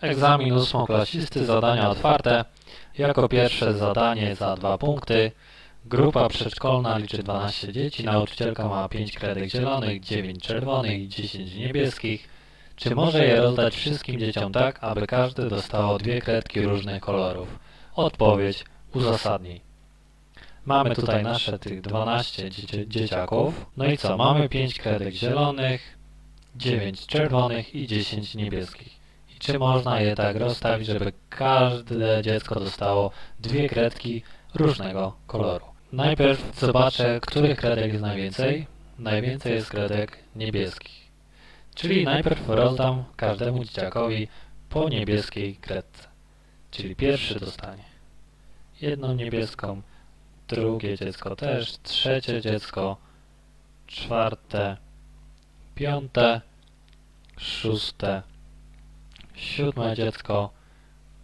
Egzamin ósmoklasisty, zadania otwarte. Jako pierwsze zadanie za dwa punkty. Grupa przedszkolna liczy 12 dzieci, nauczycielka ma 5 kredek zielonych, 9 czerwonych i 10 niebieskich. Czy może je rozdać wszystkim dzieciom tak, aby każde dostało dwie kredki różnych kolorów? Odpowiedź uzasadnij. Mamy tutaj nasze tych 12 dzieci dzieciaków. No i co? Mamy 5 kredek zielonych, 9 czerwonych i 10 niebieskich. Czy można je tak rozstawić, żeby każde dziecko dostało dwie kredki różnego koloru? Najpierw zobaczę, których kredek jest najwięcej. Najwięcej jest kredek niebieskich. Czyli najpierw rozdam każdemu dzieciakowi po niebieskiej kredce. Czyli pierwszy dostanie jedną niebieską, drugie dziecko też, trzecie dziecko, czwarte, piąte, szóste, siódme dziecko,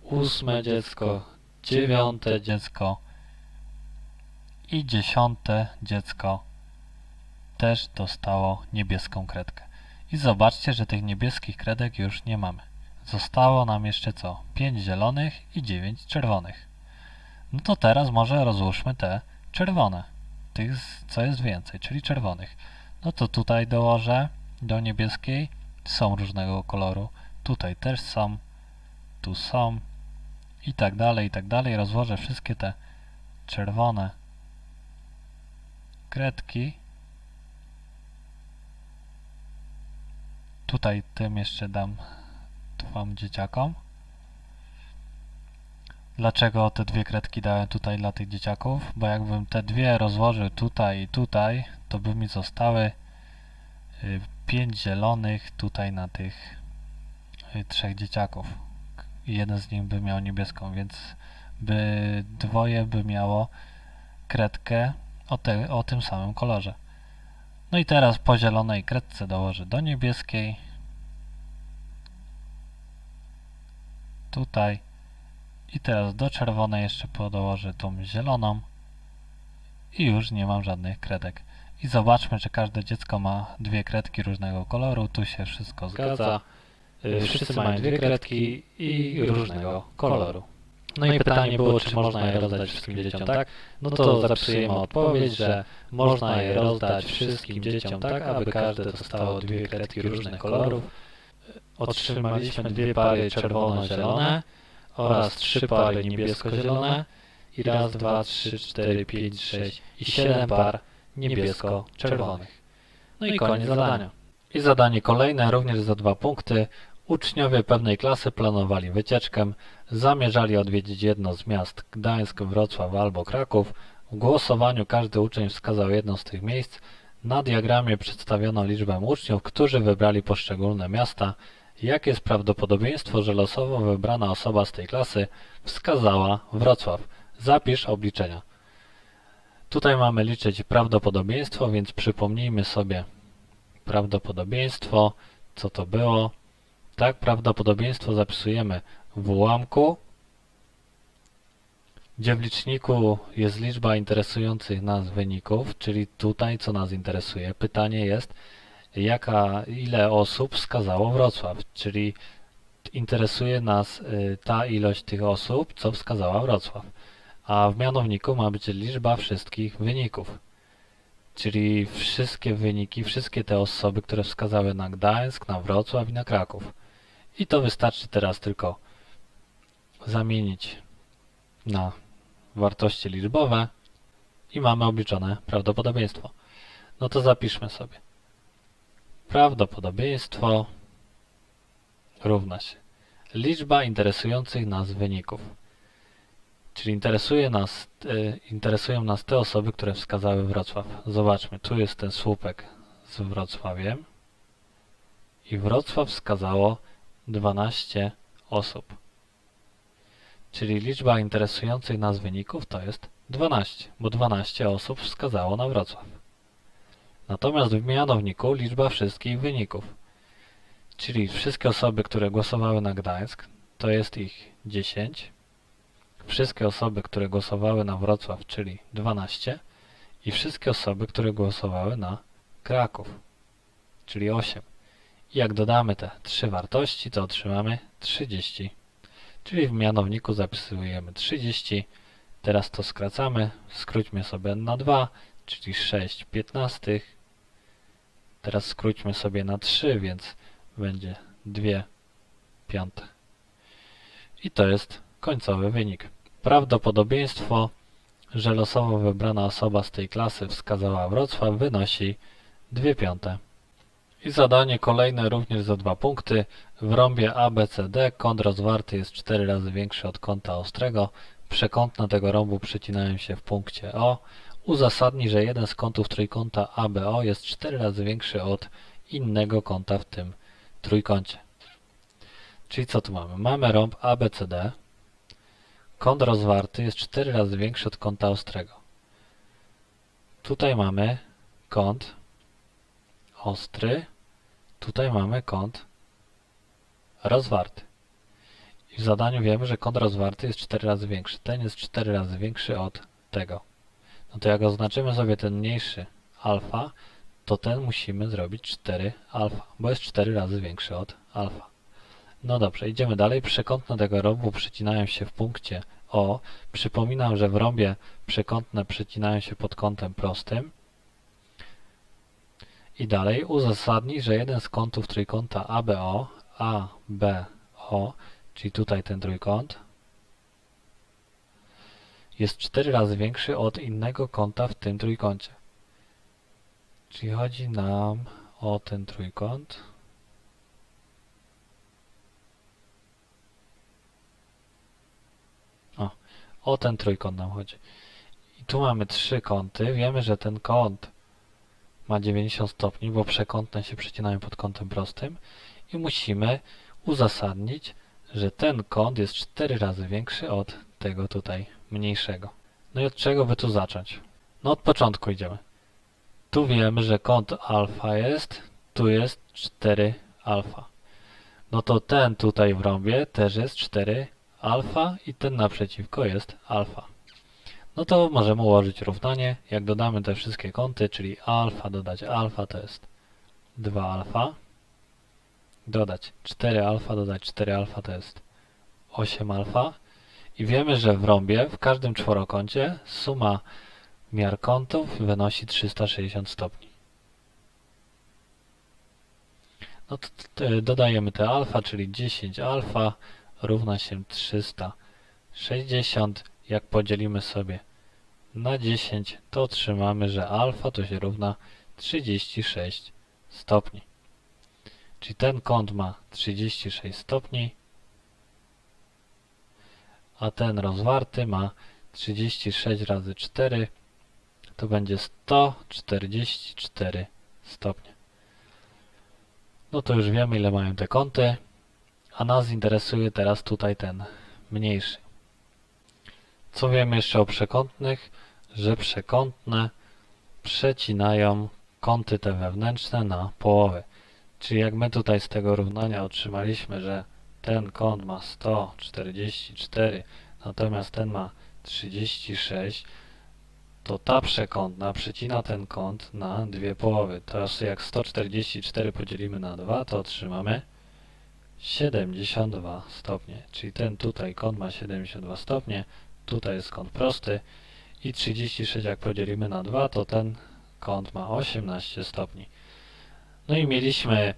ósme dziecko, dziewiąte dziecko i dziesiąte dziecko też dostało niebieską kredkę. I zobaczcie, że tych niebieskich kredek już nie mamy. Zostało nam jeszcze co? 5 zielonych i 9 czerwonych. No to teraz może rozłóżmy te czerwone. Tych, co jest więcej, czyli czerwonych. No to tutaj dołożę do niebieskiej. Są różnego koloru. Tutaj też są. Tu są. I tak dalej, i tak dalej. Rozłożę wszystkie te czerwone kredki. Tutaj tym jeszcze dam dwom dzieciakom. Dlaczego te dwie kredki dałem tutaj dla tych dzieciaków? Bo jakbym te dwie rozłożył tutaj i tutaj, to by mi zostały y, pięć zielonych tutaj na tych trzech dzieciaków. Jeden z nich by miał niebieską, więc by dwoje by miało kredkę o, te, o tym samym kolorze. No i teraz po zielonej kredce dołożę do niebieskiej. Tutaj. I teraz do czerwonej jeszcze podołożę tą zieloną. I już nie mam żadnych kredek. I zobaczmy, czy każde dziecko ma dwie kredki różnego koloru. Tu się wszystko zgadza. Y, Wszyscy mają dwie kredki i różnego koloru. No i pytanie było, czy można je rozdać wszystkim dzieciom, tak? No to zapisujemy odpowiedź, że można je rozdać wszystkim dzieciom tak, aby każde dostało dwie kredki różnych kolorów. Otrzymaliśmy dwie pary czerwono-zielone oraz trzy pary niebiesko-zielone i raz, dwa, trzy, cztery, pięć, sześć i siedem par niebiesko-czerwonych. No i koniec zadania. I zadanie kolejne, również za dwa punkty. Uczniowie pewnej klasy planowali wycieczkę, zamierzali odwiedzić jedno z miast Gdańsk, Wrocław albo Kraków. W głosowaniu każdy uczeń wskazał jedno z tych miejsc. Na diagramie przedstawiono liczbę uczniów, którzy wybrali poszczególne miasta. Jakie jest prawdopodobieństwo, że losowo wybrana osoba z tej klasy wskazała Wrocław? Zapisz obliczenia. Tutaj mamy liczyć prawdopodobieństwo, więc przypomnijmy sobie prawdopodobieństwo, co to było. Tak, prawdopodobieństwo zapisujemy w ułamku, gdzie w liczniku jest liczba interesujących nas wyników, czyli tutaj co nas interesuje. Pytanie jest, jaka, ile osób wskazało Wrocław, czyli interesuje nas y, ta ilość tych osób, co wskazała Wrocław. A w mianowniku ma być liczba wszystkich wyników. Czyli wszystkie wyniki, wszystkie te osoby, które wskazały na Gdańsk, na Wrocław i na Kraków. I to wystarczy teraz tylko zamienić na wartości liczbowe i mamy obliczone prawdopodobieństwo. No to zapiszmy sobie. Prawdopodobieństwo równa się liczba interesujących nas wyników. Czyli interesuje nas, y, interesują nas te osoby, które wskazały Wrocław. Zobaczmy, tu jest ten słupek z Wrocławiem i Wrocław wskazało 12 osób. Czyli liczba interesujących nas wyników to jest 12, bo 12 osób wskazało na Wrocław. Natomiast w mianowniku liczba wszystkich wyników. Czyli wszystkie osoby, które głosowały na Gdańsk, to jest ich 10. Wszystkie osoby, które głosowały na Wrocław, czyli 12. I wszystkie osoby, które głosowały na Kraków, czyli 8. I jak dodamy te trzy wartości, to otrzymamy 30. Czyli w mianowniku zapisujemy 30. Teraz to skracamy. Skróćmy sobie na 2, czyli 6 piętnastych. Teraz skróćmy sobie na 3, więc będzie 2 piąte. I to jest końcowy wynik. Prawdopodobieństwo, że losowo wybrana osoba z tej klasy wskazała Wrocław wynosi 2 piąte. I zadanie kolejne również za dwa punkty. W rąbie ABCD kąt rozwarty jest 4 razy większy od kąta ostrego. Przekątne tego rąbu przecinają się w punkcie O. Uzasadni, że jeden z kątów trójkąta ABO jest 4 razy większy od innego kąta w tym trójkącie. Czyli co tu mamy? Mamy rąb ABCD. Kąt rozwarty jest 4 razy większy od kąta ostrego. Tutaj mamy kąt ostry. Tutaj mamy kąt rozwarty. I w zadaniu wiemy, że kąt rozwarty jest 4 razy większy. Ten jest 4 razy większy od tego. No to jak oznaczymy sobie ten mniejszy alfa, to ten musimy zrobić 4 alfa, bo jest 4 razy większy od alfa. No dobrze, idziemy dalej. Przekątne tego rąbu przecinają się w punkcie O. Przypominam, że w rąbie przekątne przecinają się pod kątem prostym. I dalej uzasadni, że jeden z kątów trójkąta ABO, ABO, czyli tutaj ten trójkąt, jest 4 razy większy od innego kąta w tym trójkącie. Czyli chodzi nam o ten trójkąt. O, o ten trójkąt nam chodzi. I tu mamy trzy kąty. Wiemy, że ten kąt ma 90 stopni, bo przekątne się przecinają pod kątem prostym. I musimy uzasadnić, że ten kąt jest 4 razy większy od tego tutaj mniejszego. No i od czego by tu zacząć? No od początku idziemy. Tu wiemy, że kąt alfa jest, tu jest 4 alfa. No to ten tutaj w rąbie też jest 4 alfa i ten naprzeciwko jest alfa. No to możemy ułożyć równanie. Jak dodamy te wszystkie kąty, czyli alfa dodać alfa to jest 2 alfa. Dodać 4 alfa, dodać 4 alfa to jest 8 alfa. I wiemy, że w rąbie, w każdym czworokącie, suma miar kątów wynosi 360 stopni. No to, dodajemy te alfa, czyli 10 alfa równa się 360. Jak podzielimy sobie na 10, to otrzymamy, że alfa to się równa 36 stopni. Czyli ten kąt ma 36 stopni, a ten rozwarty ma 36 razy 4, to będzie 144 stopnie. No to już wiemy, ile mają te kąty, a nas interesuje teraz tutaj ten mniejszy. Co wiemy jeszcze o przekątnych? Że przekątne przecinają kąty te wewnętrzne na połowy. Czyli jak my tutaj z tego równania otrzymaliśmy, że ten kąt ma 144, natomiast ten ma 36, to ta przekątna przecina ten kąt na dwie połowy. Teraz jak 144 podzielimy na 2, to otrzymamy 72 stopnie. Czyli ten tutaj kąt ma 72 stopnie, tutaj jest kąt prosty i 36 jak podzielimy na 2, to ten kąt ma 18 stopni. No i mieliśmy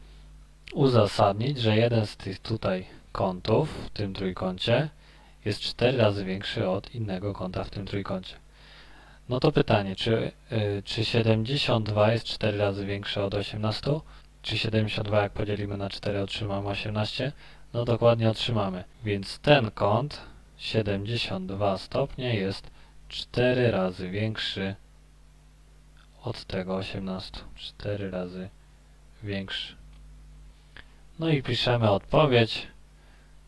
uzasadnić, że jeden z tych tutaj kątów w tym trójkącie jest 4 razy większy od innego kąta w tym trójkącie. No to pytanie, czy, yy, czy 72 jest 4 razy większe od 18? Czy 72 jak podzielimy na 4 otrzymamy 18? No dokładnie otrzymamy. Więc ten kąt 72 stopnie jest 4 razy większy od tego 18. 4 razy większy. No i piszemy odpowiedź.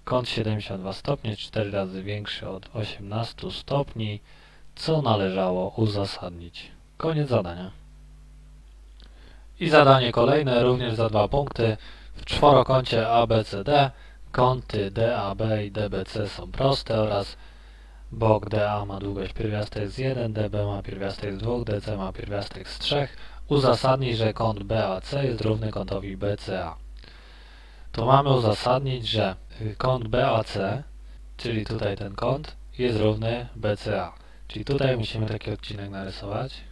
Kąt 72 stopnie, 4 razy większy od 18 stopni, co należało uzasadnić. Koniec zadania. I zadanie kolejne, również za dwa punkty. W czworokącie ABCD kąty DAB i DBC są proste oraz bok DA ma długość pierwiastek z 1, DB ma pierwiastek z 2, DC ma pierwiastek z 3. Uzasadnij, że kąt BAC jest równy kątowi BCA. to mamy uzasadnić, że kąt BAC, czyli tutaj ten kąt, jest równy BCA. Czyli tutaj musimy taki odcinek narysować.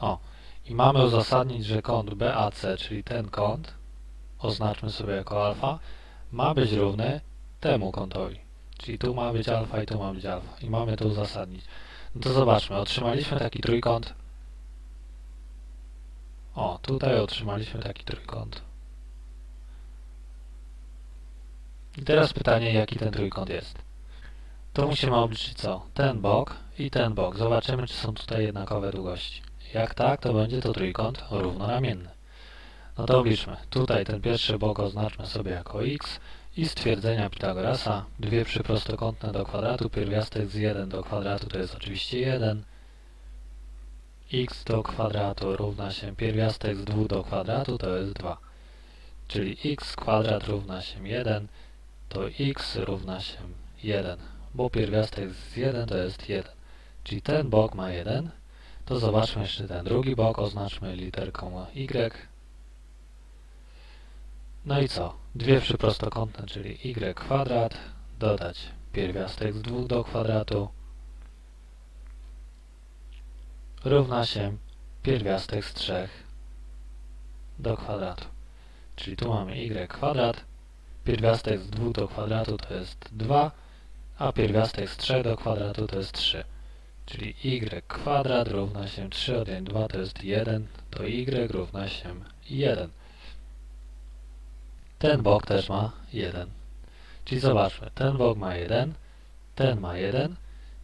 O, i mamy uzasadnić, że kąt BAC, czyli ten kąt, oznaczmy sobie jako alfa, ma być równy temu kątowi. Czyli tu ma być alfa i tu ma być alfa. I mamy to uzasadnić. No to zobaczmy, otrzymaliśmy taki trójkąt. O, tutaj otrzymaliśmy taki trójkąt. I teraz pytanie, jaki ten trójkąt jest. To musimy obliczyć co? Ten bok i ten bok. Zobaczymy, czy są tutaj jednakowe długości. Jak tak, to będzie to trójkąt równoramienny. No to obliczmy. Tutaj ten pierwszy bok oznaczmy sobie jako x i stwierdzenia Pitagorasa. Dwie przyprostokątne do kwadratu, pierwiastek z 1 do kwadratu to jest oczywiście 1. x do kwadratu równa się pierwiastek z 2 do kwadratu to jest 2. Czyli x kwadrat równa się 1, to x równa się 1, bo pierwiastek z 1 to jest 1. Czyli ten bok ma 1, to zobaczmy jeszcze ten drugi bok, oznaczmy literką y. No i co? Dwie przyprostokątne, czyli y kwadrat, dodać pierwiastek z 2 do kwadratu równa się pierwiastek z 3 do kwadratu. Czyli tu mamy y kwadrat, pierwiastek z 2 do kwadratu to jest 2, a pierwiastek z 3 do kwadratu to jest 3. Czyli y kwadrat równa się 3 odjąć 2 to jest 1, to y równa się 1. Ten bok też ma 1. Czyli zobaczmy, ten bok ma 1, ten ma 1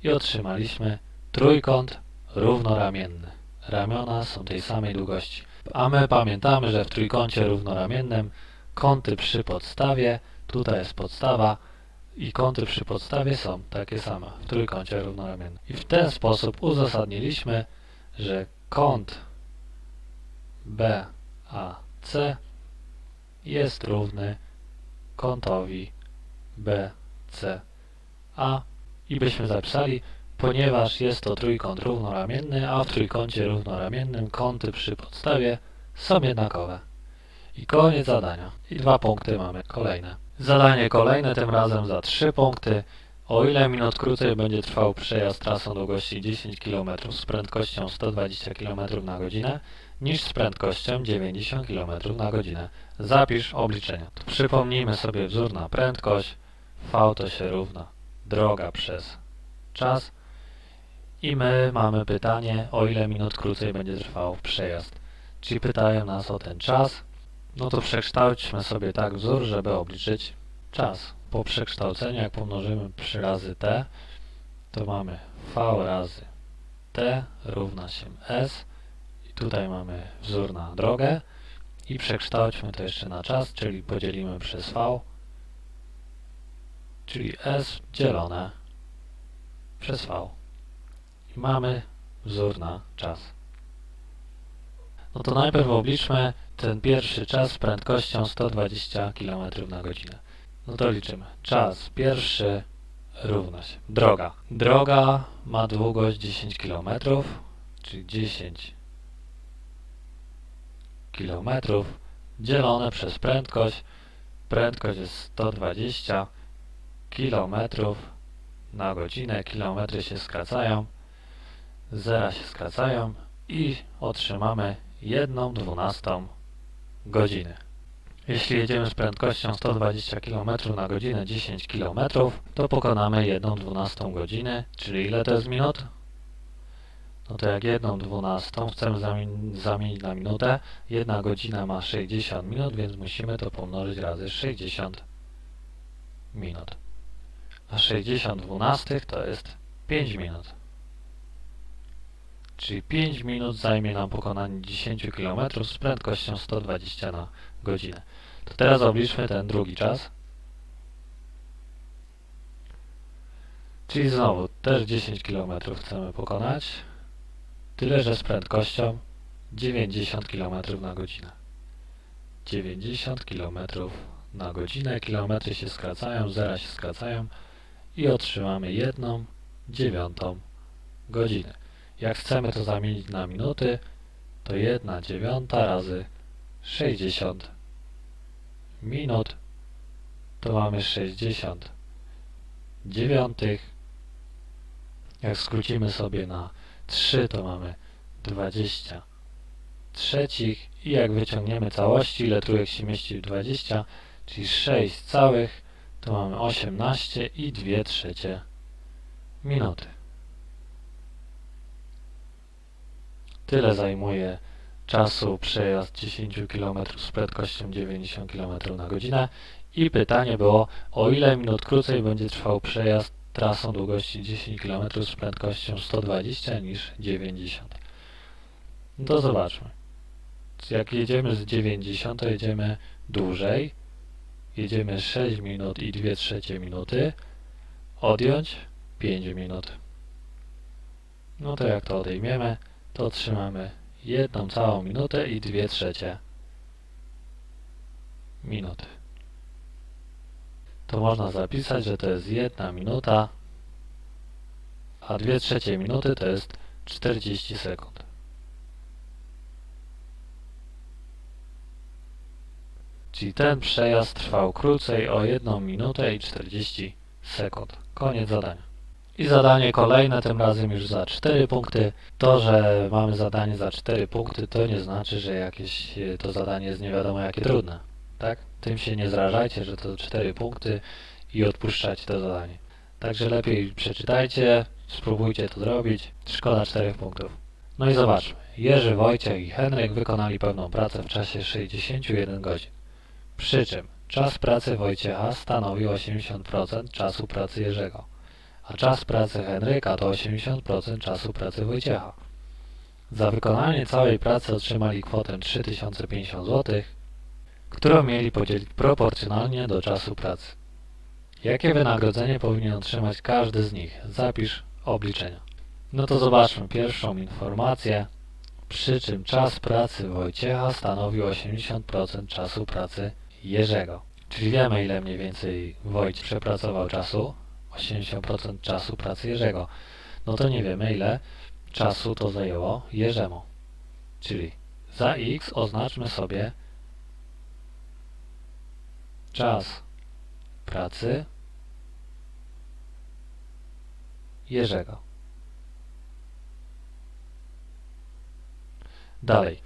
i otrzymaliśmy trójkąt równoramienny. Ramiona są tej samej długości. A my pamiętamy, że w trójkącie równoramiennym kąty przy podstawie, tutaj jest podstawa i kąty przy podstawie są takie same w trójkącie równoramiennym. I w ten sposób uzasadniliśmy, że kąt BAC jest równy kątowi BCA i byśmy zapisali, ponieważ jest to trójkąt równoramienny, a w trójkącie równoramiennym kąty przy podstawie są jednakowe. I koniec zadania. I dwa punkty mamy kolejne. Zadanie kolejne, tym razem za trzy punkty. O ile minut krócej będzie trwał przejazd trasą długości 10 km z prędkością 120 km na godzinę niż z prędkością 90 km na godzinę. Zapisz obliczenia. Przypomnijmy sobie wzór na prędkość. V to się równa droga przez czas. I my mamy pytanie, o ile minut krócej będzie trwał przejazd. Czyli pytają nas o ten czas. No to przekształćmy sobie tak wzór, żeby obliczyć czas. Po przekształceniu, jak pomnożymy przy razy t, to mamy v razy t równa się s. I tutaj mamy wzór na drogę. I przekształćmy to jeszcze na czas, czyli podzielimy przez v, czyli s dzielone przez v. I mamy wzór na czas. No to najpierw obliczmy ten pierwszy czas z prędkością 120 km na godzinę. No to liczymy. Czas pierwszy równa się. Droga. Droga ma długość 10 km, czyli 10 km dzielone przez prędkość. Prędkość jest 120 km na godzinę. Kilometry się skracają, zera się skracają i otrzymamy 1 dwunastą godziny. Jeśli jedziemy z prędkością 120 km na godzinę 10 km, to pokonamy 1 dwunastą godziny, czyli ile to jest minut? No to jak 1 dwunastą chcemy zamienić, na minutę, jedna godzina ma 60 minut, więc musimy to pomnożyć razy 60 minut. A 60 dwunastych to jest 5 minut. Czyli 5 minut zajmie nam pokonanie 10 km z prędkością 120 na godzinę. To teraz obliczmy ten drugi czas. Czyli znowu też 10 km chcemy pokonać, tyle że z prędkością 90 km na godzinę. 90 km na godzinę, kilometry się skracają, zera się skracają i otrzymamy 1 dziewiątą godzinę. Jak chcemy to zamienić na minuty, to 1 dziewiąta razy 60 minut to mamy 60 dziewiątych. Jak skrócimy sobie na 3 to mamy 20 trzecich i jak wyciągniemy całości, ile trójek się mieści w 20, czyli 6 całych, to mamy 18 i 2 trzecie minuty. Tyle zajmuje czasu przejazd 10 km z prędkością 90 km na godzinę i pytanie było, o ile minut krócej będzie trwał przejazd trasą długości 10 km z prędkością 120 niż 90. No to zobaczmy. Jak jedziemy z 90, to jedziemy dłużej. Jedziemy 6 minut i 2 trzecie minuty. Odjąć 5 minut. No to jak to odejmiemy, to otrzymamy jedną całą minutę i 2 trzecie minuty. To można zapisać, że to jest 1 minuta, a 2 trzecie minuty to jest 40 sekund. Czyli ten przejazd trwał krócej o 1 minutę i 40 sekund. Koniec zadania. I zadanie kolejne, tym razem już za 4 punkty. To, że mamy zadanie za 4 punkty, to nie znaczy, że jakieś e, to zadanie jest nie wiadomo jakie trudne. Tak? Tym się nie zrażajcie, że to 4 punkty i odpuszczacie to zadanie. Także lepiej przeczytajcie, spróbujcie to zrobić. Szkoda 4 punktów. No i zobaczmy. Jerzy, Wojciech i Henryk wykonali pełną pracę w czasie 61 godzin. Przy czym czas pracy Wojciecha stanowi 80% czasu pracy Jerzego, a czas pracy Henryka to 80% czasu pracy Wojciecha. Za wykonanie całej pracy otrzymali kwotę 3050 zł, którą mieli podzielić proporcjonalnie do czasu pracy. Jakie wynagrodzenie powinien otrzymać każdy z nich? Zapisz obliczenia. No to zobaczmy pierwszą informację. Przy czym czas pracy Wojciecha stanowi 80% czasu pracy Jerzego. Czyli wiemy ile mniej więcej Wojt przepracował czasu. 80% czasu pracy Jerzego. No to nie wiemy ile czasu to zajęło Jerzemu. Czyli za x oznaczmy sobie czas pracy Jerzego. Dalej.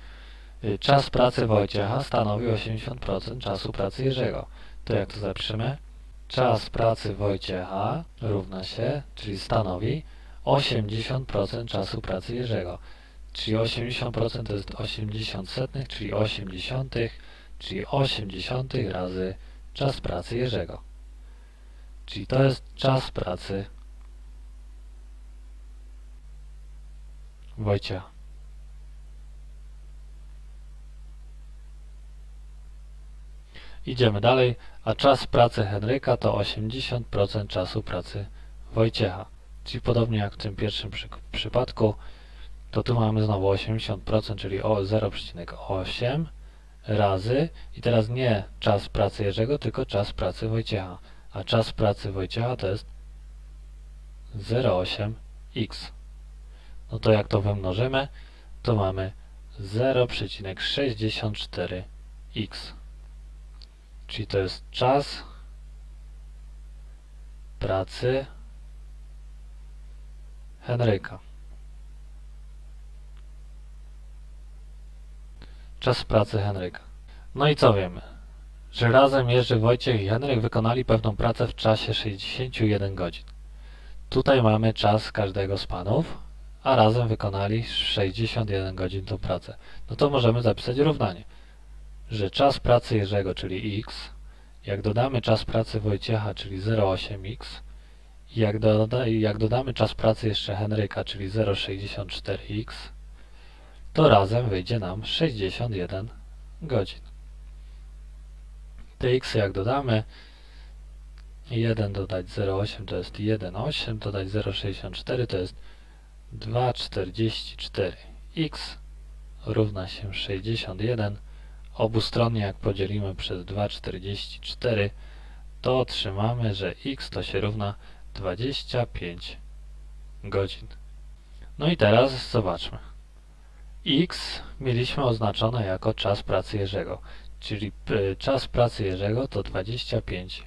Y, Czas pracy Wojciecha stanowi 80% czasu pracy Jerzego. To jak to zapiszemy? Czas pracy Wojciecha równa się, czyli stanowi 80% czasu pracy Jerzego. Czyli 80% to jest 80 setnych, czyli 80, czyli 80 razy czas pracy Jerzego. Czyli to jest czas pracy Wojciecha. Idziemy dalej, a czas pracy Henryka to 80% czasu pracy Wojciecha. Czyli podobnie jak w tym pierwszym przy, przypadku, to tu mamy znowu 80%, czyli o 0,8 razy i teraz nie czas pracy Jerzego, tylko czas pracy Wojciecha. A czas pracy Wojciecha to jest 0,8x. No to jak to wymnożymy, to mamy 0,64x. Czyli to jest czas pracy Henryka. Czas pracy Henryka. No i co wiemy? Że razem Jerzy, Wojciech i Henryk wykonali pewną pracę w czasie 61 godzin. Tutaj mamy czas każdego z panów, a razem wykonali 61 godzin tą pracę. No to możemy zapisać równanie że czas pracy Jerzego, czyli x, jak dodamy czas pracy Wojciecha, czyli 0,8x, i jak, doda, jak dodamy czas pracy jeszcze Henryka, czyli 0,64x, to razem wyjdzie nam 61 godzin. Te x jak dodamy, 1 dodać 0,8 to jest 1,8, dodać 0,64 to jest 2,44. x równa się 61 obustronnie jak podzielimy przez 2,44 to otrzymamy, że x to się równa 25 godzin. No i teraz zobaczmy. X mieliśmy oznaczone jako czas pracy Jerzego, czyli czas pracy Jerzego to 25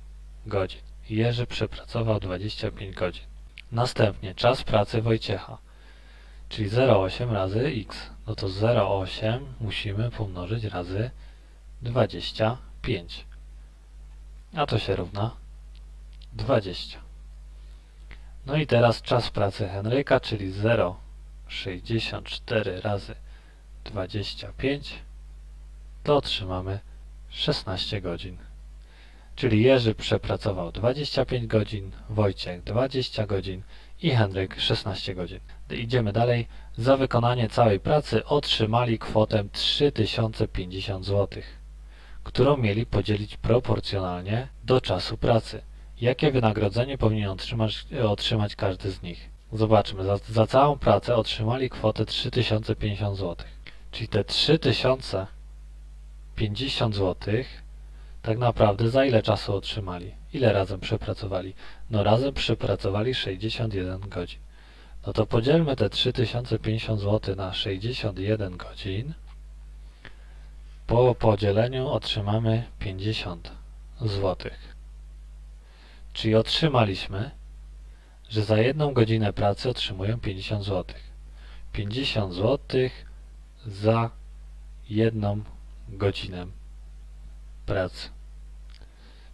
godzin. Jerzy przepracował 25 godzin. Następnie czas pracy Wojciecha, czyli 0,8 razy x. No to 0,8 musimy pomnożyć razy 25. A to się równa 20. No i teraz czas pracy Henryka, czyli 0,64 razy 25 to otrzymamy 16 godzin. Czyli Jerzy przepracował 25 godzin, Wojciech 20 godzin i Henryk 16 godzin. Idziemy dalej. Za wykonanie całej pracy otrzymali kwotę 3050 zł, którą mieli podzielić proporcjonalnie do czasu pracy. Jakie wynagrodzenie powinien otrzymać, otrzymać każdy z nich? Zobaczmy, za, za całą pracę otrzymali kwotę 3050 zł. Czyli te 3050 zł tak naprawdę za ile czasu otrzymali? Ile razem przepracowali? No razem przepracowali 61 godzin. No to podzielmy te 3050 zł na 61 godzin. Po podzieleniu otrzymamy 50 zł. Czyli otrzymaliśmy, że za jedną godzinę pracy otrzymują 50 zł. 50 zł za jedną godzinę pracy.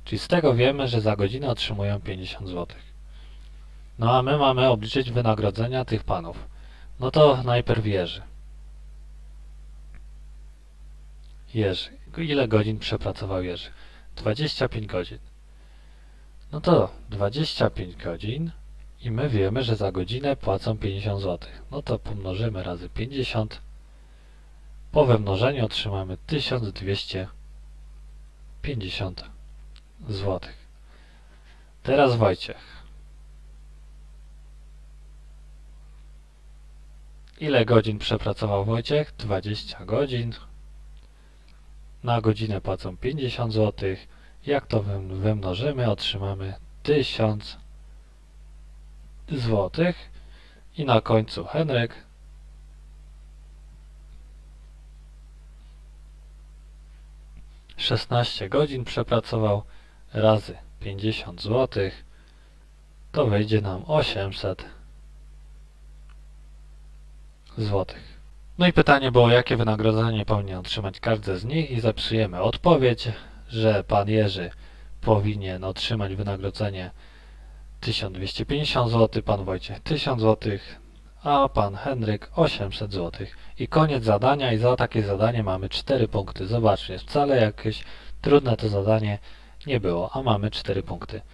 Czyli z tego wiemy, że za godzinę otrzymują 50 zł. No a my mamy obliczyć wynagrodzenia tych panów. No to najpierw Jerzy. Jerzy. Ile godzin przepracował Jerzy? 25 godzin. No to 25 godzin i my wiemy, że za godzinę płacą 50 zł. No to pomnożymy razy 50. Po wymnożeniu otrzymamy 1250 zł. Teraz Wojciech. Ile godzin przepracował Wojciech? 20 godzin. Na godzinę płacą 50 zł. Jak to wym- wymnożymy, otrzymamy 1000 zł. I na końcu Henryk. Szesnaście godzin przepracował razy 50 zł. To wyjdzie nam 800 złotych. No i pytanie było, jakie wynagrodzenie powinien otrzymać każdy z nich i zapisujemy odpowiedź, że pan Jerzy powinien otrzymać wynagrodzenie 1250 zł, pan Wojciech 1000 zł, a pan Henryk 800 zł. I koniec zadania i za takie zadanie mamy 4 punkty. Zobaczcie, wcale jakieś trudne to zadanie nie było, a mamy 4 punkty.